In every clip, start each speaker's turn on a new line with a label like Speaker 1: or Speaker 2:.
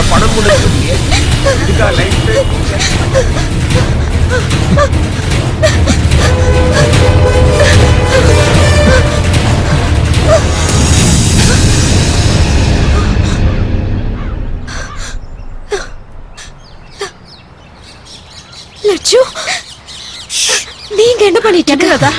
Speaker 1: அட பணம் கொடுத்து இதுக்கா லைஃப்
Speaker 2: லட்சு நீங்க என்ன பண்ணிட்டு இருக்கா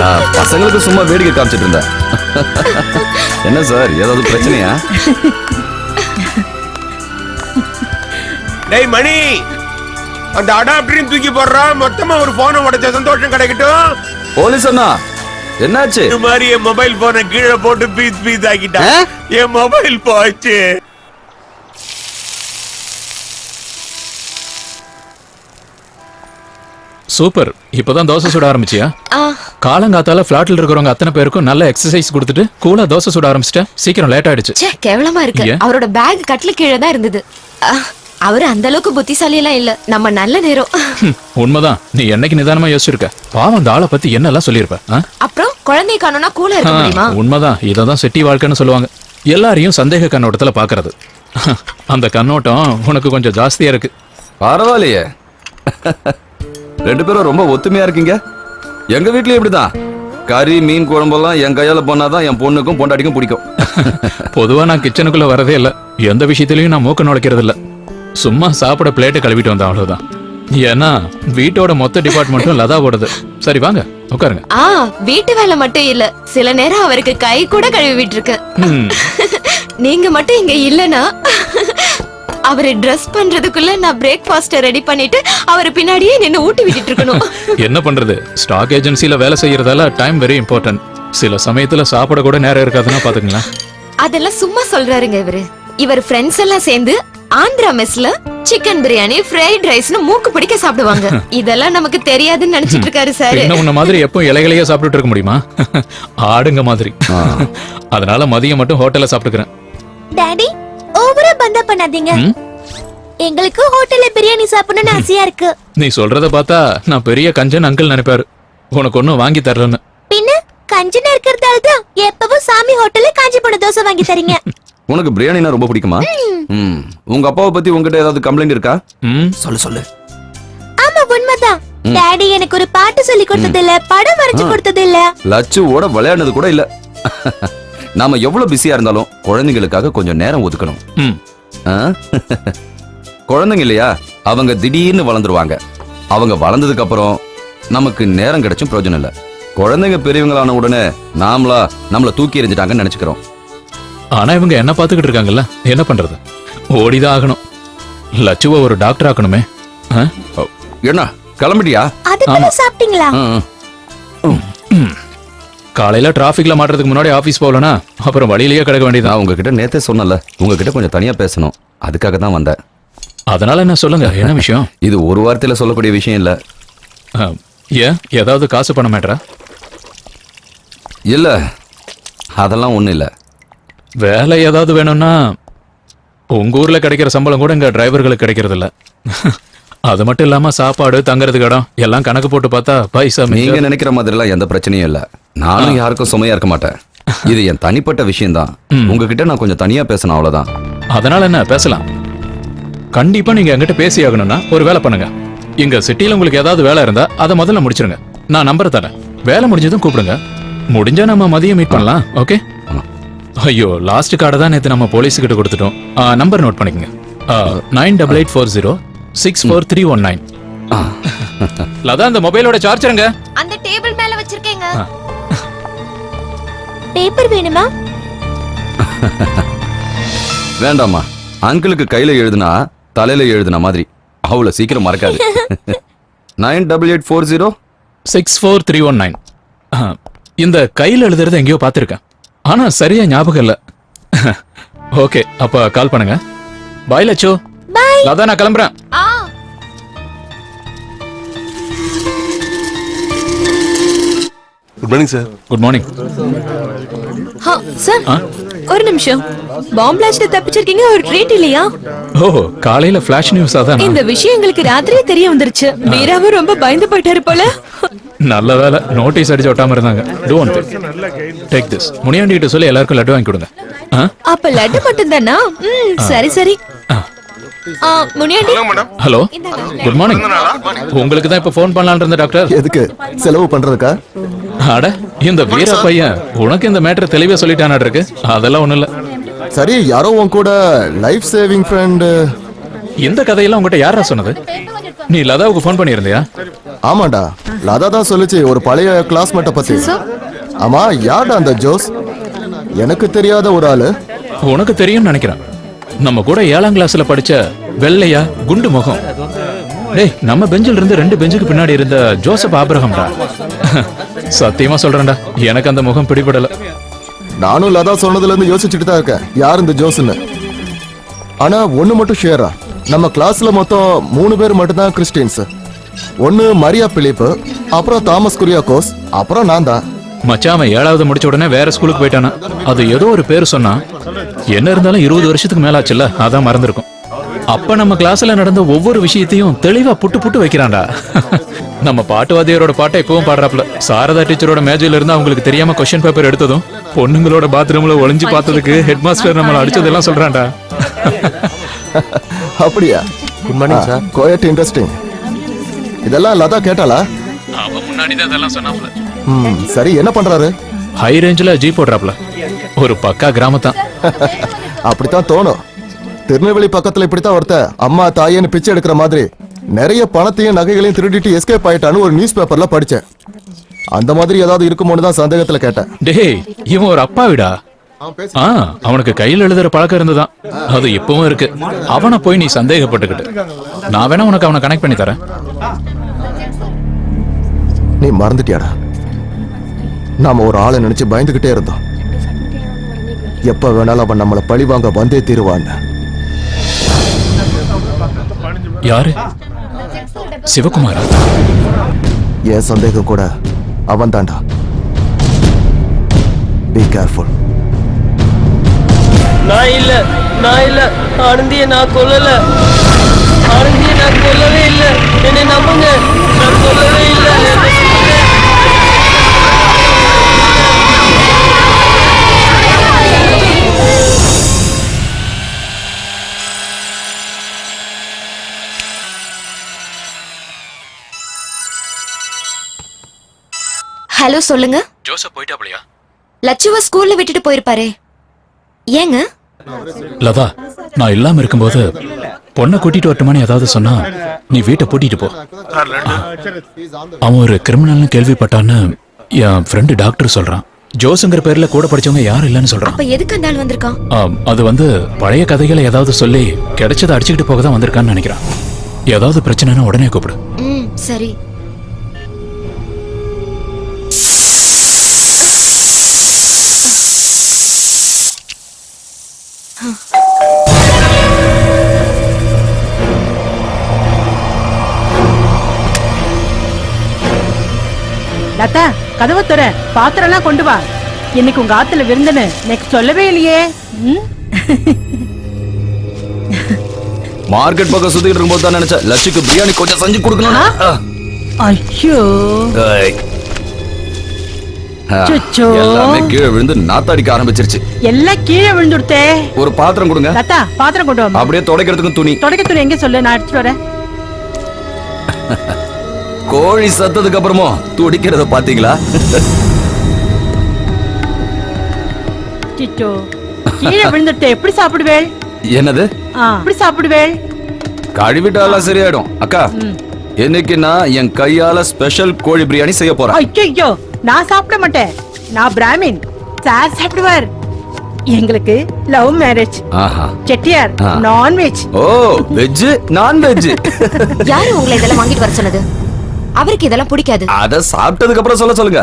Speaker 3: நான் பசங்களுக்கு சும்மா வேடிக்கை காமிச்சிட்டு இருந்தேன். என்ன சார் ஏதாவது பிரச்சனையா?
Speaker 1: டேய் மணி. அந்த அடாப்டரையும் தூக்கி போடுறான் மொத்தமா ஒரு போனை உடைச்ச சந்தோஷம் கிடைக்கட்டும்.
Speaker 3: போலீஸ் அண்ணா என்னாச்சு?
Speaker 1: இது மாதிரி என் மொபைல் போனை கீழே போட்டு பீஸ் பீஸ் ஆக்கிட்டான் என் மொபைல் போச்சு.
Speaker 4: சூப்பர். இப்பதான் தோசை சுட ஆரம்பிச்சியா?
Speaker 2: ஆ.
Speaker 4: காலங்காத்தால பிளாட்ல இருக்கிறவங்க அத்தனை பேருக்கும் நல்ல எக்ஸசைஸ் கொடுத்துட்டு கூலா தோசை சுட ஆரம்பிச்சிட்டேன். சீக்கிரம் லேட் ஆயிடுச்சு.
Speaker 2: ச்சே கேவலமா இருக்கு? அவரோட பேக் கட்டில கீழே தான் இருந்தது. அவரு அந்த அளவுக்கு புத்திசாலி எல்லாம் இல்ல. நம்ம நல்ல நேரம்.
Speaker 4: உண்மைதான். நீ என்னைக்கு நிதானமா யோசிச்சிருக்க? பாவம் அந்த ஆளை பத்தி என்னெல்லாம் சொல்லியிருப்ப? ஆ?
Speaker 2: அப்புறம் குழந்தை காணோம்னா
Speaker 4: ஆ,
Speaker 2: இருக்க முடியுமா?
Speaker 4: உண்மைதான். இததான் செட்டி வாழ்க்கைன்னு சொல்லுவாங்க. எல்லாரையும் சந்தேக கண்ணோட்டத்துல பாக்குறது. அந்த கண்ணோட்டம் உனக்கு கொஞ்சம் ஜாஸ்தியா இருக்கு.
Speaker 3: பரவாயில்லையே. ரெண்டு பேரும் ரொம்ப ஒத்துமையா இருக்கீங்க? எங்க வீட்லயும் இப்படிதான். கறி மீன் குழம்பெல்லாம் என் கையால பண்ணாதான் என் பொண்ணுக்கும் பொண்டாட்டிக்கும் பிடிக்கும்.
Speaker 4: பொதுவா நான் கிச்சனுக்குள்ள வரதே இல்ல. எந்த விஷயத்திலயும் நான் மூக்க நுழைக்கிறது இல்ல. சும்மா சாப்பிட பிளேட்டை கழுவிட்டு வந்தேன் அவ்வளவுதான். ஏன்னா வீட்டோட மொத்த டிபார்ட்மெண்ட்டும் லதாவோடது. சரி வாங்க உட்காருங்க.
Speaker 2: ஆ வீட்டு வேலை மட்டும் இல்ல. சில நேரம் அவருக்கு கை கூட கழுவி விட்டுருக்கு நீங்க மட்டும் இங்க இல்லனா அவரு ட்ரெஸ் பண்றதுக்குள்ள நான் பிரேக்ஃபாஸ்ட் ரெடி பண்ணிட்டு அவர் பின்னாடியே நின்னு ஊட்டி விட்டுட்டு இருக்கணும்.
Speaker 4: என்ன பண்றது? ஸ்டாக் ஏஜென்சில வேலை செய்யறதால டைம் வெரி இம்பார்ட்டன்ட் சில சமயத்துல சாப்பிட கூட நேரம் இருக்காதுன்னா பாத்துங்களேன்
Speaker 2: அதெல்லாம் சும்மா சொல்றாருங்க இவரு. இவர் ஃப்ரெண்ட்ஸ் எல்லாம் சேர்ந்து ஆந்திரா மெஸ்ல சிக்கன் பிரியாணி ஃப்ரைட் ரைஸ்னு மூக்கு பிடிக்க சாப்பிடுவாங்க. இதெல்லாம் நமக்கு தெரியாதுன்னு நினைச்சிட்டு இருக்காரு சார்.
Speaker 4: என்ன உன்ன மாதிரி எப்போ இலைகளையே சாப்பிட்டுட்டு இருக்க முடியுமா? ஆடுங்க மாதிரி. அதனால மதியம் மட்டும் ஹோட்டல்ல சாப்பிட்டுக்கிறேன்.
Speaker 5: டாடி ஓவரா பந்தா பண்ணாதீங்க? எங்களுக்கு ஹோட்டல்ல பிரியாணி சாப்பிடணும்னு ஆசையா இருக்கு.
Speaker 4: நீ சொல்றத பார்த்தா நான் பெரிய கஞ்சன் அங்கிள் நினைப்பாரு. உனக்கு ஒன்னும் வாங்கி தரலன்னு.
Speaker 5: பின்ன கஞ்சனா இருக்கிறதால தான் எப்பவும் சாமி ஹோட்டல்ல காஞ்சி போன தோசை வாங்கி தரீங்க.
Speaker 3: உனக்கு பிரியாணினா ரொம்ப பிடிக்குமா? ம். உங்க அப்பாவை பத்தி உங்ககிட்ட ஏதாவது கம்ப்ளைண்ட் இருக்கா?
Speaker 4: ம்.
Speaker 3: சொல்லு சொல்லு.
Speaker 5: ஆமா உண்மைதான். டாடி எனக்கு ஒரு பாட்டு சொல்லி கொடுத்தது இல்ல படம் வரைஞ்சு கொடுத்தது இல்ல
Speaker 3: லட்சுவோட விளையாடுனது கூட இல்ல. நாம எவ்வளவு பிஸியா இருந்தாலும் குழந்தைங்களுக்காக கொஞ்சம் நேரம் ஒதுக்கணும்.
Speaker 4: ம்.
Speaker 3: ஆ? குழந்தைங்க இல்லையா? அவங்க திடீர்னு வளர்ந்துருவாங்க. அவங்க வளர்ந்ததுக்கு அப்புறம் நமக்கு நேரம் கிடைச்சும் பிரயோஜனம் இல்ல. குழந்தைங்க பெரியவங்களான உடனே நாமளா நம்மள தூக்கி எறிஞ்சிட்டாங்கன்னு நினைச்சுக்கிறோம்.
Speaker 4: ஆனா இவங்க என்ன பாத்துக்கிட்டு இருக்காங்கல்ல? என்ன பண்றது? ஓடிதான் ஆகணும். லட்சுவ ஒரு டாக்டர் ஆக்கணுமே. ஆ?
Speaker 3: என்ன? கிளம்பிட்டியா?
Speaker 5: சாப்பிட்டீங்களா.
Speaker 4: காலையில டிராபிக்ல மாட்டுறதுக்கு முன்னாடி ஆபீஸ் போகலனா அப்புறம் வழியிலேயே கிடக்க வேண்டியதான்
Speaker 3: நான் உங்ககிட்ட நேத்தே சொன்னல உங்ககிட்ட கொஞ்சம் தனியா பேசணும். அதுக்காக தான் வந்தேன்.
Speaker 4: அதனால என்ன சொல்லுங்க என்ன விஷயம்?
Speaker 3: இது ஒரு வார்த்தையில சொல்லக்கூடிய விஷயம் இல்ல.
Speaker 4: ஆ, ஏன்? ஏதாவது காசு பண்ண மாட்டா
Speaker 3: இல்ல அதெல்லாம் ஒண்ணும் இல்ல.
Speaker 4: வேலை ஏதாவது வேணும்னா உங்க ஊர்ல கிடைக்கிற சம்பளம் கூட இங்க டிரைவர்களுக்கு கிடைக்கிறது இல்ல அது மட்டும் இல்லாம சாப்பாடு தங்குறதுக்கு இடம் எல்லாம் கணக்கு போட்டு பார்த்தா பைசா.
Speaker 3: நீங்க நினைக்கிற மாதிரி எல்லாம் எந்த பிரச்சனையும் இல்ல. நானும் யாருக்கும் சுமையா இருக்க மாட்டேன். இது என் தனிப்பட்ட விஷயம் தான் உங்ககிட்ட நான் கொஞ்சம் தனியா பேசணும் அவ்வளவுதான்.
Speaker 4: அதனால என்ன பேசலாம். கண்டிப்பா நீங்க என்கிட்ட பேசி ஆகணும்னா ஒரு வேலை பண்ணுங்க. இங்க சிட்டில உங்களுக்கு ஏதாவது வேலை இருந்தா அதை முதல்ல முடிச்சிருங்க. நான் நம்பர் தரேன். வேலை முடிஞ்சதும் கூப்பிடுங்க. முடிஞ்சா நம்ம மதியம் மீட் பண்ணலாம் ஓகே. ஐயோ லாஸ்ட் கார்டை தான் நேத்து நம்ம போலீஸ் கிட்ட கொடுத்துட்டோம். நம்பர் நோட் பண்ணிக்கங்க. Nine double eight four zero six four three one nine Latha இந்த மொபைலோட சார்ஜருங்க
Speaker 2: அந்த டேபிள் மேல வச்சிருக்கேங்க.
Speaker 5: பேப்பர் வேணுமா?
Speaker 3: வேண்டாம்மா. அங்கிளுக்கு கையில எழுதுனா தலையில எழுதுன மாதிரி. அவ்வளவு சீக்கிரம் மறக்காது. Nine double eight four zero.
Speaker 4: Six four three one nine இந்த கையில் எழுதுறது எங்கேயோ பார்த்துருக்கேன். ஆனா சரியா ஞாபகம் இல்ல. ஓகே அப்ப கால் பண்ணுங்க. பாய் லட்சோ.
Speaker 5: பாய்
Speaker 4: லதா நான் கிளம்புறேன்.
Speaker 6: Good morning sir
Speaker 4: good morning
Speaker 2: sir
Speaker 5: ஒரு நிமிஷம் பாம்பு பிளாஸ்ட்ல தப்பிச்சிருக்கீங்க ஒரு ட்ரீட் இல்லையா
Speaker 4: ஓ காலையில ஃபிளாஷ் நியூஸ் அதான்
Speaker 5: இந்த விஷயம் எங்களுக்கு ராத்திரியே தெரிய வந்துருச்சு மீராவும் ரொம்ப பயந்து போயிட்டாரு போல
Speaker 4: நல்ல வேலை நோட்டீஸ் அடிச்சு ஒட்டாம இருந்தாங்க do one take this Muniyandi கிட்ட சொல்லி எல்லாருக்கும் லட்டு வாங்கி கொடுங்க ஆ?
Speaker 5: அப்ப லட்டு மட்டும் தானா ம் சரி சரி
Speaker 4: ஆ.
Speaker 5: ஆ, முனியாண்டி
Speaker 4: ஹலோ குட் மார்னிங் உங்களுக்கு தான் இப்ப ஃபோன் பண்ணலாம்னு இருந்த டாக்டர்
Speaker 6: எதுக்கு செலவு பண்றதுக்கா
Speaker 4: அட இந்த வீர பையன் உனக்கு இந்த மேட்டர் தெளிவா சொல்லிட்டானா இருக்கு. அதெல்லாம் ஒண்ணும் இல்ல.
Speaker 6: சரி யாரோ உன் கூட லைஃப் சேவிங் ஃப்ரெண்ட்
Speaker 4: இந்த கதையெல்லாம் உங்ககிட்ட யாரா சொன்னது? நீ லதாவுக்கு ஃபோன் பண்ணியிருந்தியா?
Speaker 6: ஆமாண்டா லதா தான் சொல்லுச்சு ஒரு பழைய கிளாஸ்மேட்டை பத்தி. ஆமா யார்டா அந்த ஜோஸ்? எனக்கு தெரியாத ஒரு ஆளு.
Speaker 4: உனக்கு தெரியும்னு நினைக்கிறேன். நம்ம கூட ஏழாம் கிளாஸ்ல படிச்ச வெள்ளையா குண்டு முகம். டேய் நம்ம பெஞ்சில் இருந்து ரெண்டு பெஞ்சுக்கு பின்னாடி இருந்த ஜோசப் ஆபிரஹம்டா சத்தியமா சொல்றேன்டா. எனக்கு அந்த முகம் பிடிபடல.
Speaker 6: நானும் லதா சொன்னதுல இருந்து யோசிச்சுட்டு தான் இருக்கேன். யார் இந்த ஜோஸ்னு ஆனா ஒண்ணு மட்டும் ஷேரா நம்ம கிளாஸ்ல மொத்தம் மூணு பேர் மட்டும்தான் கிறிஸ்டியன்ஸ் ஒன்னு மரியா பிலிப்பு அப்புறம் தாமஸ் குரியாக்கோஸ் அப்புறம் நான் தான்.
Speaker 4: அவன் ஏழாவது முடிச்ச உடனே வேற ஸ்கூலுக்கு போயிட்டானா? அது ஏதோ ஒரு பேர் சொன்னா என்ன இருந்தாலும் இருபது வருஷத்துக்கு மேல ஆச்சுல்ல அதான் மறந்துருக்கும். அப்ப நம்ம கிளாஸ்ல நடந்த ஒவ்வொரு விஷயத்தையும் தெளிவா புட்டு புட்டு வைக்கிறான்டா. நம்ம பாட்டுவாதியரோட பாட்டை இப்பவும் பாடுறாப்ல சாரதா டீச்சரோட மேஜையில இருந்து அவங்களுக்கு தெரியாம கொஸ்டின் பேப்பர் எடுத்ததும் பொண்ணுங்களோட பாத்ரூம்ல ஒளிஞ்சு பார்த்ததுக்கு ஹெட் மாஸ்டர் நம்மள அடிச்சதெல்லாம் சொல்றான்டா.
Speaker 6: அப்படியா? Good morning sir quite interesting இதெல்லாம் லதா கேட்டாளா?
Speaker 4: அவன் முன்னாடி தான் அதெல்லாம் சொன்னாப்ல
Speaker 6: ம் சரி என்ன பண்றாரு?
Speaker 4: ஹை ரேஞ்சில் ஜீப் போடுறாப்ல ஒரு பக்கா கிராமத்தான்
Speaker 6: அப்படித்தான் தோணும். திருநெல்வேலி பக்கத்துல இப்படித்தான் ஒருத்த அம்மா தாயேன்னு பிச்சை எடுக்கிற மாதிரி. நிறைய பணத்தையும் நகைகளையும் திருடிட்டு எஸ்கேப் ஆயிட்டான்னு ஒரு நியூஸ் பேப்பர்ல படிச்சேன். அந்த மாதிரி ஏதாவது இருக்குமோன்னு தான் சந்தேகத்துல கேட்டேன்.
Speaker 4: டேய் இவன் ஒரு அப்பாவிடா. ஆ அவனுக்கு கையில் எழுதுற பழக்கம் இருந்துதான். அது இப்பவும் இருக்கு. அவனை போய் நீ சந்தேகப்பட்டுக்கிட்டு. நான் வேணா உனக்கு அவனை கனெக்ட் பண்ணி தரேன்.
Speaker 6: நீ மறந்துட்டியாடா? நாம ஒரு ஆளை நினைச்சு பயந்துகிட்டே இருந்தோம். எப்ப வேணாலும் அவன் நம்மளை பழிவாங்க வந்தே தீருவான்னு.
Speaker 4: யாரு? சிவகுமாரா?
Speaker 6: என் சந்தேகம் கூட அவன் தான்டா பி கேர்ஃபுல்
Speaker 7: நான் இல்ல நான் இல்ல. ஆனந்திய நான் கொல்லல. ஆனந்திய நான் கொல்லவே இல்ல. என்னை நம்புங்க. நான் கொல்லவே இல்ல.
Speaker 2: ஹலோ சொல்லுங்க.
Speaker 4: ஜோசப் போயிட்டாப்லையா?
Speaker 2: லட்சுவ ஸ்கூல்ல விட்டுட்டு போயிருப்பாரே. ஏங்க?
Speaker 4: லதா நான் இல்லாம இருக்கும்போது பொண்ணை கூட்டிட்டு வரட்டுமான்னு ஏதாவது சொன்னா நீ வீட்டை பூட்டிட்டு போ. அவன் ஒரு கிரிமினல்னு கேள்விப்பட்டான்னு என் ஃப்ரெண்டு டாக்டர் சொல்றான். ஜோஸுங்கிற பேர்ல கூட படிச்சவங்க யாரும் இல்லைன்னு சொல்றான்.
Speaker 2: அப்ப எதுக்கு அந்த ஆள் வந்திருக்கான்?
Speaker 4: ஆம், அது வந்து பழைய கதைகளை ஏதாவது சொல்லி கிடைச்சதை அடிச்சுக்கிட்டு போக தான் வந்திருக்கான்னு நினைக்கிறான். ஏதாவது பிரச்சனைனா உடனே கூப்பிடு.
Speaker 2: ம் சரி.
Speaker 8: லதா கதவை துற பாத்திரம் எல்லாம் கொண்டு வா. இன்னைக்கு உங்க ஆத்துல விருந்துன்னு எனக்கு சொல்லவே இல்லையே?
Speaker 3: மார்க்கெட் பக்கம் சுத்திட்டு இருக்கும்போது தான் நினைச்சேன். லட்சுக்கு பிரியாணி கொஞ்சம் செஞ்சு கொடுக்கணும்
Speaker 8: ஐயோ.
Speaker 3: எல்லாமே கீழே விழுந்து நாத்தடிக்க ஆரம்பிச்சிருச்சு.
Speaker 8: எல்லாம் கீழே விழுந்துடுத்தே.
Speaker 3: ஒரு பாத்திரம் கொடுங்க.
Speaker 8: லதா பாத்திரம் கொண்டு
Speaker 3: அப்படியே துடைக்கிறதுக்கும் துணி.
Speaker 8: தொடக்க துணி எங்க சொல்லு? நான் எடுத்துட்டு வரேன்.
Speaker 3: கோழி சத்ததுக்கு அப்புறமும் துடிக்கிறத பாத்தீங்களா?
Speaker 8: சிச்சோ கீழே விழுந்துடுத்தே எப்படி சாப்பிடுவேள்?
Speaker 3: என்னது?
Speaker 8: எப்படி சாப்பிடுவேள்?
Speaker 3: கழுவிட்டாலாம் சரியாயிடும். அக்கா இன்னைக்கு நான் என் கையால ஸ்பெஷல் கோழி பிரியாணி செய்ய போறேன்?
Speaker 8: ஐயோ நான் சாப்பிட மாட்டேன். நான் பிராமின். சார் சாப்பிடுவார். எங்களுக்கு லவ் மேரேஜ்.
Speaker 3: ஆஹா.
Speaker 8: செட்டியார். நான்வெஜ்
Speaker 3: ஓ வெஜ் நான் வெஜ்
Speaker 2: யாரு உங்களை இதெல்லாம் வாங்கிட்டு வர சொன்னது? அவருக்கு இதெல்லாம் பிடிக்காது.
Speaker 3: அத சாப்பிட்டதுக்கு அப்புறம் சொல்ல சொல்லுங்க.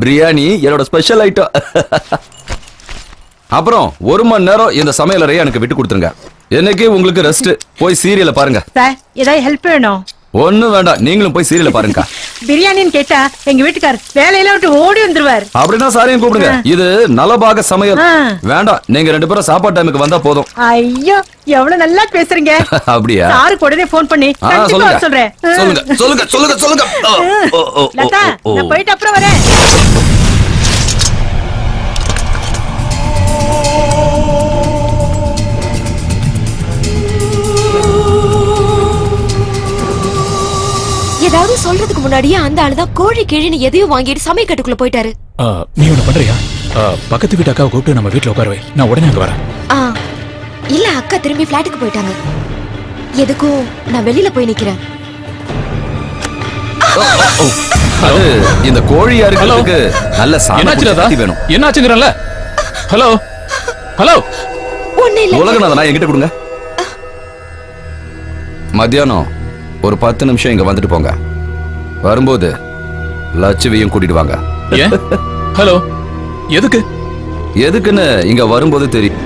Speaker 3: பிரியாணி என்னோட ஸ்பெஷல் ஐட்டம் அப்புறம் ஒரு மணி நேரம் இந்த சமையலறையை எனக்கு விட்டு கொடுத்துருங்க. என்னைக்கு உங்களுக்கு ரெஸ்ட் போய் சீரியலை பாருங்க.
Speaker 8: சார் ஏதாவது ஹெல்ப் வேணும்?
Speaker 3: ஒண்ணும் வேண்டாம். நீங்களும் போய் சீரியலை பாருங்க
Speaker 8: பிரியாணின்னு கேட்டா எங்க வீட்டுக்கார் வேலையில விட்டு ஓடி வந்துருவார்.
Speaker 3: அப்படின்னா சாரியும் கூப்பிடுங்க. இது நலபாக சமையல். வேண்டாம். நீங்க ரெண்டு பேரும் சாப்பாடு டைமுக்கு வந்தா போதும்.
Speaker 8: ஐயோ எவ்வளவு நல்லா பேசுறீங்க.
Speaker 3: அப்படியா?
Speaker 8: சாருக்கு உடனே போன் பண்ணி
Speaker 3: சொல்லுங்க.
Speaker 8: சொல்றேன்.
Speaker 3: சொல்லுங்க. சொல்லுங்க சொல்லுங்க சொல்லுங்க.
Speaker 8: போயிட்டு அப்புறம் வரேன்.
Speaker 2: ஏதாவது சொல்றதுக்கு முன்னாடியே அந்த ஆளுதான் கோழி கிழின்னு எதையும் வாங்கிட்டு சமையக்கட்டுக்குள்ள போயிட்டாரு.
Speaker 4: ஆ, நீ ஒண்ணு பண்றியா? ஆ, பக்கத்து வீட்டு அக்காவை கூப்பிட்டு நம்ம வீட்டுல உட்கார வை நான் உடனே அங்க வரேன்.
Speaker 2: ஆ இல்ல அக்கா திரும்பி பிளாட்டுக்கு போயிட்டாங்க. எதுக்கும் நான் வெளியில போய் நிக்கிறேன்.
Speaker 3: அது இந்த கோழியா இருக்கிறதுக்கு நல்ல
Speaker 4: என்னாச்சு
Speaker 3: சாமி வேணும்.
Speaker 4: என்னாச்சுங்கிறல்ல? ஹலோ? ஹலோ?
Speaker 2: ஒண்ணு இல்ல.
Speaker 3: உலகநாதனா என்கிட்ட கொடுங்க. மத்தியானம் ஒரு பத்து நிமிஷம் இங்க வந்துட்டு போங்க. வரும்போது லட்சுவியும் கூட்டிட்டு வாங்க.
Speaker 4: ஹலோ எதுக்கு?
Speaker 3: எதுக்குன்னு இங்க வரும்போது தெரியும்